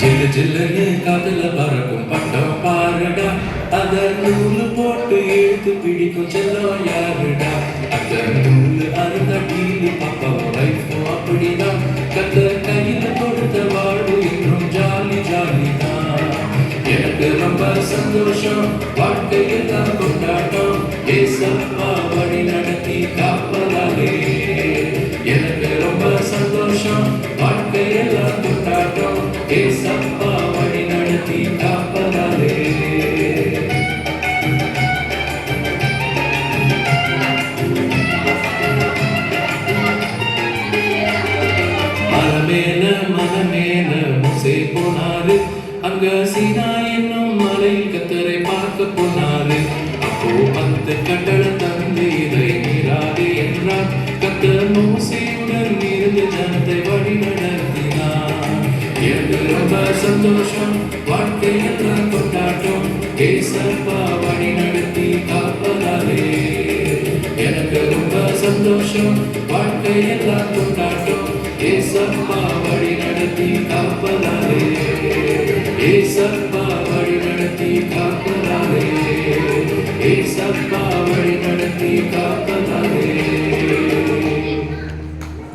ஜில்லு ஜில்லுன்னு காத்துல பறக்கும் பட்டம் பாருடா. அத நூல் போட்டு இழுத்து பிடிக்கும் செல்லம் யாருடா. அந்த நூல் அருந்த டீலு பாப்பா லைஃப் அப்படிதான். கத்த கையில கொடுத்த வாழ்வு என்றும் ஜாலி ஜாலி தான் எனக்கு ரொம்ப சந்தோஷம். வாழ்க்கையில் தான் கொண்டாட்டம். ஏசப்பா வழி நடத்தி காப்பதாலே. எனக்கு ரொம்ப சந்தோஷம். வாழ்க்கையெல்லாம் மலமேல மலமேல போனாரு. அங்க சீனா என்னும் மலையில் கத்தரை பார்க்க போனாரு. அப்போ பத்து கட்டளை தந்து இதை மீறாதே என்றார். கத்தர் மோசையுடன் இருந்து ஜனத்தை வழி நடத்தினார். எனக்கு ரொம்ப சந்தோஷம். வாழ்க்கை எல்லாம் கொண்டாட்டம். கேசப்பா வழி நடத்தி காப்பதாலே. எனக்கு ரொம்ப சந்தோஷம். வாழ்க்கை எல்லாம் கொண்டாட்டம். கேசப்பா ஏசப்பா வழி நடத்தி காப்பதாலே ஏசப்பா வழி நடத்தி காப்பதாலே